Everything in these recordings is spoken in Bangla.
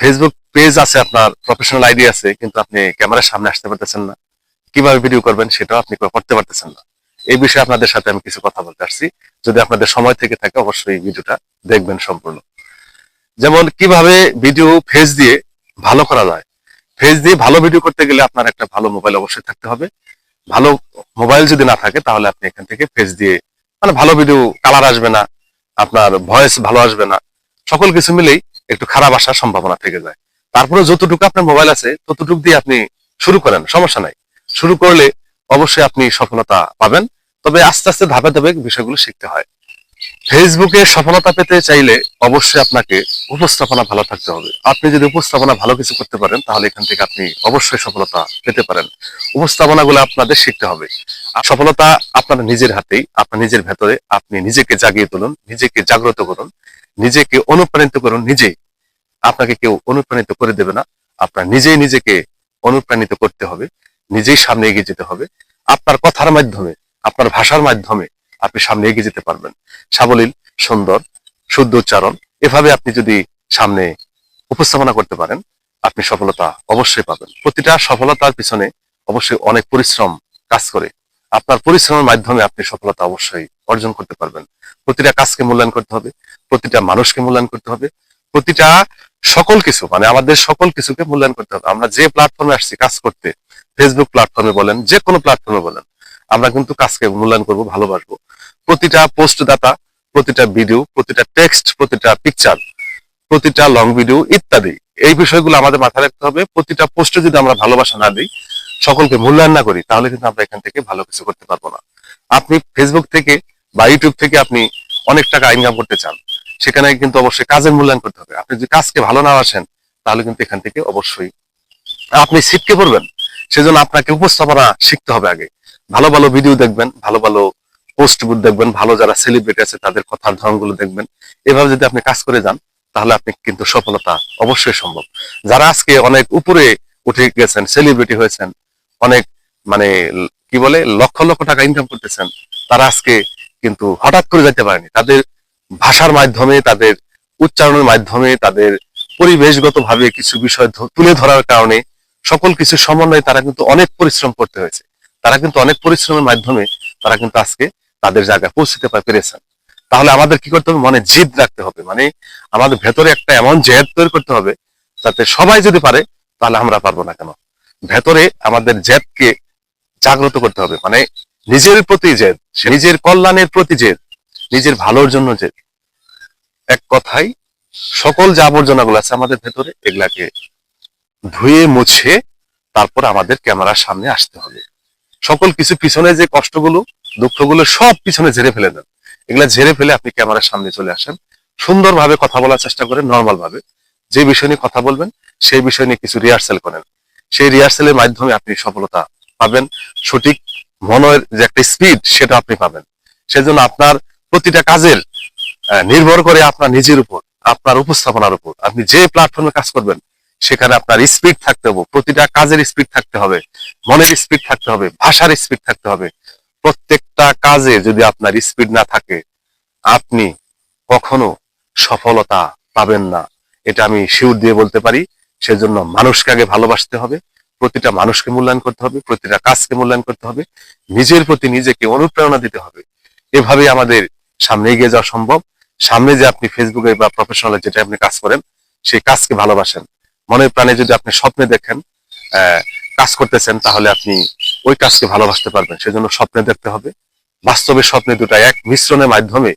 ফেসবুক পেজ আছে আপনার প্রফেশনাল আইডি আছে, কিন্তু আপনি ক্যামেরার সামনে আসতে পারতেছেন না। কীভাবে ভিডিও করবেন সেটাও আপনি করতে পারতেছেন না। এই বিষয়ে আপনাদের সাথে আমি কিছু কথা বলতে আসছি। যদি আপনাদের সময় থেকে থাকে, অবশ্যই ভিডিওটা দেখবেন সম্পূর্ণ। যেমন, কীভাবে ভিডিও ফেজ দিয়ে ভালো করা যায়। ফেজ দিয়ে ভালো ভিডিও করতে গেলে আপনার একটা ভালো মোবাইল অবশ্যই থাকতে হবে। ভালো মোবাইল যদি না থাকে, তাহলে আপনি এখান থেকে ফেজ দিয়ে মানে ভালো ভিডিও কালার আসবে না, আপনার ভয়েস ভালো আসবে না। সকল কিছু মিলেই একটু খারাপ আসার সম্ভাবনা থেকে যায়। তারপরে যতটুকু আপনার মোবাইল আছে, ততটুকু দিয়ে আপনি শুরু করেন, সমস্যা নাই। শুরু করলে অবশ্যই আপনি সফলতা পাবেন। তবে আস্তে আস্তে ধাপে ধাপে বিষয়গুলো শিখতে হয়। ফেসবুকে সফলতা পেতে চাইলে অবশ্যই আপনাকে উপস্থাপনা ভালো থাকতে হবে। আপনি যদি উপস্থাপনা ভালো কিছু করতে পারেন, তাহলে এখান থেকে আপনি অবশ্যই সফলতা পেতে পারেন। উপস্থাপনাগুলো আপনাদের শিখতে হবে। সফলতা আপনার নিজের হাতেই, আপনার নিজের ভেতরে আপনি নিজেকে জাগিয়ে তুলুন, নিজেকে জাগ্রত করুন। নিজেকে অনুপ্রাণিত করুন নিজে আপনাকে কেউ অনুপ্রাণিত করে দেবে না। আপনার নিজেই নিজেকে অনুপ্রাণিত করতে হবে। নিজেই সামনে এগিয়ে যেতে হবে। আপনার কথার মাধ্যমে, আপনার ভাষার মাধ্যমে আপনি সামনে এগিয়ে যেতে পারবেন। সাবলীল, সুন্দর, শুদ্ধ উচ্চারণ, এভাবে আপনি যদি সামনে উপস্থাপনা করতে পারেন, আপনি সফলতা অবশ্যই পাবেন। প্রতিটা সফলতার পিছনে অবশ্যই অনেক পরিশ্রম কাজ করে। আপনার পরিশ্রমের মাধ্যমে আপনি সফলতা অবশ্যই অর্জন করতে পারবেন। প্রতিটা কাজকে মূল্যায়ন করতে হবে, প্রতিটা মানুষকে মূল্যায়ন করতে হবে, প্রতিটা সকল কিছু মানে আমাদের সকল কিছুকে মূল্যায়ন করতে হবে। আমরা যে প্ল্যাটফর্মে আসছি কাজ করতে ফেসবুক প্ল্যাটফর্মে বলেন যে কোনো প্ল্যাটফর্মে বলেন, আমরা কিন্তু কাজকে মূল্যায়ন করব, ভালোবাসবো। প্রতিটা পোস্ট দাতা প্রতিটা ভিডিও প্রতিটা টেক্সট প্রতিটা পিকচার প্রতিটা লং ভিডিও ইত্যাদি, এই বিষয়গুলো আমাদের মাথায় রাখতে হবে। প্রতিটা পোস্টে যদি আমরা ভালোবাসা না দিই, সকলকে মূল্যায়ন না করি, তাহলে কিন্তু আমরা এখান থেকে ভালো কিছু করতে পারব না। আপনি ফেসবুক থেকে বা ইউটিউব থেকে আপনি অনেক টাকা ইনকাম করতে চান, সেখানে কিন্তু অবশ্যই কাজের মূল্যায়ন করতে হবে। আপনি যদি কাজকে ভালো না আসেন, তাহলে কিন্তু এখান থেকে অবশ্যই আপনি ছিটকে পড়বেন। সেজন্য আপনাকে উপস্থাপনা শিখতে হবে আগে। ভালো ভালো ভিডিও দেখবেন, ভালো ভালো পোস্ট দেখবেন, ভালো যারা সেলিব্রিটি আছে তাদের কথার ধরনগুলো দেখবেন। এভাবে যদি আপনি কাজ করে যান, তাহলে আপনি কিন্তু সফলতা অবশ্যই সম্ভব। যারা আজকে অনেক উপরে উঠে গেছেন সেলিব্রিটি হয়েছেন, অনেক মানে কি বলে, লক্ষ লক্ষ টাকা ইনকাম করতেছেন, তারা আজকে কিন্তু হঠাৎ করে যেতে পারেনি। তাদের ভাষার মাধ্যমে, তাদের উচ্চারণের মাধ্যমে, তাদের পরিবেশগত ভাবে কিছু বিষয় তুলে ধরার কারণে সকল কিছু সমন্বয়ে তারা কিন্তু অনেক পরিশ্রম করতে হয়েছে। তারা কিন্তু অনেক পরিশ্রমের মাধ্যমে তারা কিন্তু আজকে তাদের জায়গায় পৌঁছতে পেরেছেন। তাহলে আমাদের কি করতে হবে? মনে জিদ রাখতে হবে। মানে আমাদের ভেতরে একটা এমন জেদ তৈরি করতে হবে যাতে সবাই যদি পারে, তাহলে আমরা পারব না কেন? ভেতরে আমাদের জেদকে জাগ্রত করতে হবে। মানে নিজের প্রতি জেদ নিজের কল্যাণের প্রতি জেদ নিজের ভালোর জন্য জেদ। এক কথাই সকল যে আবর্জনাগুলো আছে আমাদের ভেতরে এগুলাকে ধুয়ে মুছে তারপর আমাদের ক্যামেরার সামনে আসতে হবে। সকল কিছু পিছনে যে কষ্টগুলো দুঃখগুলো সব পিছনে ঝেড়ে ফেলে দেন। এগুলা ঝেড়ে ফেলে আপনি ক্যামেরার সামনে চলে আসেন। সুন্দরভাবে কথা বলার চেষ্টা করেন নর্মাল ভাবে যে বিষয় নিয়ে কথা বলবেন সেই বিষয় নিয়ে কিছু রিহার্সেল করেন। সেই রিহার্সেলের মাধ্যমে আপনি সফলতা পাবেন। সঠিক মনের যে একটা স্পিড সেটা আপনি পাবেন। সেজন্য আপনার প্রতিটা কাজের নির্ভর করে আপনার নিজের উপর, আপনার উপস্থাপনার উপর। আপনি যে প্ল্যাটফর্মে কাজ করবেন, সেখানে আপনার স্পিড থাকতে হবে। প্রতিটা কাজের স্পিড থাকতে হবে। মনের স্পিড থাকতে হবে। ভাষার স্পিড থাকতে হবে। প্রত্যেকটা কাজে যদি আপনার স্পিড না থাকে, আপনি কখনো সফলতা পাবেন না। এটা আমি শিউর দিয়ে বলতে পারি। সেজন্য মানুষকে আগে ভালোবাসতে হবে। প্রতিটা মানুষকে মূল্যায়ন করতে হবে, প্রতিটা কাজকে মূল্যায়ন করতে হবে, নিজের প্রতি নিজেকে অনুপ্রেরণা দিতে হবে। এভাবেই আমাদের সামনে এগিয়ে যাওয়া সম্ভব। সামনে যে আপনি ফেসবুকে বা প্রফেশনালে যেটা আপনি কাজ করেন, সেই কাজকে ভালোবাসেন। মনের প্রাণে যদি আপনি স্বপ্নে দেখেন কাজ করতেছেন, তাহলে আপনি ওই কাজকে ভালোবাসতে পারবেন। সেজন্য স্বপ্নে দেখতে হবে। বাস্তবে স্বপ্নে দুটা এক মিশ্রণের মাধ্যমে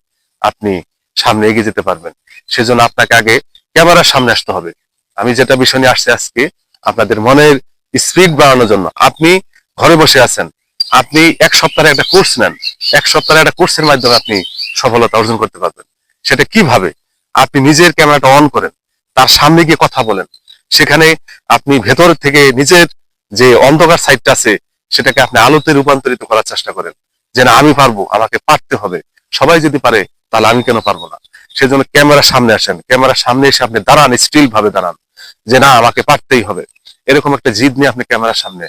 আপনি সামনে এগিয়ে যেতে পারবেন। সেজন্য আপনাকে আগে ক্যামেরার সামনে আসতে হবে। আমি যেটা বিষয় নিয়ে আসছি আজকে, আপনাদের মনের স্পিড বাড়ানোর জন্য। আপনি ঘরে বসে আছেন। আপনি এক সপ্তাহে একটা কোর্স নেন। এক সপ্তাহে একটা কোর্সের মাধ্যমে আপনি সফলতা অর্জন করতে পারবেন। সেটা কীভাবে? আপনি নিজের ক্যামেরাটা অন করেন, তার সামনে গিয়ে কথা বলেন। সেখানে আপনি ভেতর থেকে নিজের যে অন্ধকার সাইডটা আছে, সেটাকে আপনি আলোতে রূপান্তরিত করার চেষ্টা করেন। যে না, আমি পারব, আমাকে পারতে হবে। সবাই যদি পারে, তাহলে আমি কেন পারব না? সেজন্য ক্যামেরার সামনে আসেন। ক্যামেরার সামনে এসে আপনি দাঁড়ান স্টিল ভাবে দাঁড়ান। যে না, আমাকে পারতেই হবে। এরকম একটা জিদ নিয়ে আপনি ক্যামেরার সামনে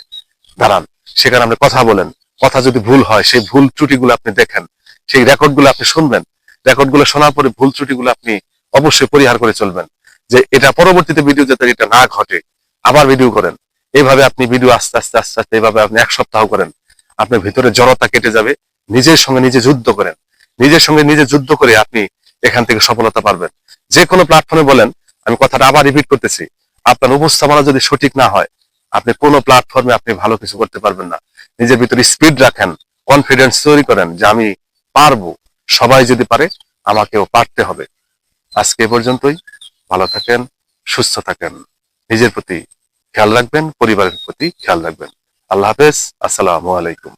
দাঁড়ান। সেখানে আপনি কথা বলেন। কথা যদি ভুল হয়, সেই ভুল ত্রুটিগুলো আপনি দেখেন। সেই রেকর্ডগুলো আপনি শুনবেন। রেকর্ডগুলো শোনার পরে ভুল ত্রুটিগুলো আপনি অবশ্যই পরিহার করে চলবেন। যে এটা পরবর্তীতে ভিডিও যাতে এটা না ঘটে, আবার ভিডিও করেন। এইভাবে আপনি ভিডিও আস্তে আস্তে আস্তে আস্তে এইভাবে আপনি এক সপ্তাহ করেন। আপনার ভিতরে জড়তা কেটে যাবে। নিজের সঙ্গে নিজে যুদ্ধ করেন। নিজের সঙ্গে নিজে যুদ্ধ করে আপনি এখান থেকে সফলতা পারবেন। যে কোনো প্ল্যাটফর্মে বলেন, আমি কথাটা আবার রিপিট করতেছি। আপনার উপস্থাপনা যদি সঠিক না হয়, আপনি কোনো প্ল্যাটফর্মে আপনি ভালো কিছু করতে পারবেন না। নিজের ভিতরে স্পিড রাখেন কনফিডেন্স তৈরি করেন যে আমি পারব। সবাই যদি পারে, আমাকেও পারতে হবে। আজকে এ পর্যন্তই। ভালো থাকেন, সুস্থ থাকেন। নিজের প্রতি খেয়াল রাখবেন, পরিবারের প্রতি খেয়াল রাখবেন। আল্লাহ হাফেজ। আসসালামু আলাইকুম।